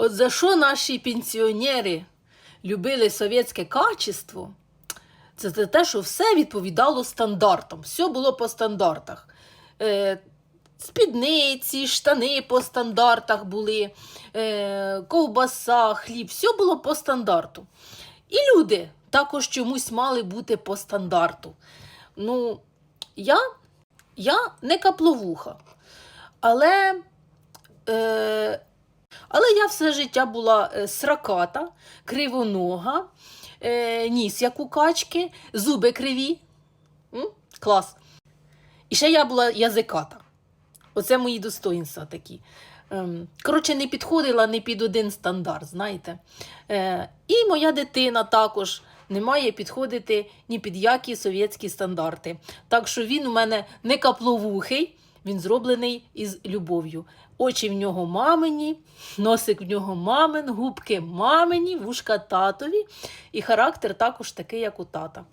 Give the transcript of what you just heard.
От за що наші пенсіонери любили совєтське качество, це за те, що все відповідало стандартам. Все було по стандартах. Е, спідниці, штани по стандартах були, е, ковбаса, хліб, все було по стандарту. І люди також чомусь мали бути по стандарту. Ну, я, я не капловуха, але, е, але я все життя була е, сраката, кривонога, е, ніс як у качки, зуби криві. Клас. І ще я була язиката. Оце мої достоїнства такі. Ем, Коротше, не підходила не під один стандарт, знаєте. Е, і моя дитина також не має підходити ні під які совєтські стандарти. Так що він у мене не капловухий, він зроблений із любов'ю. Очі в нього мамині, носик в нього мамин, губки мамині, вушка татові, і характер також такий, як у тата.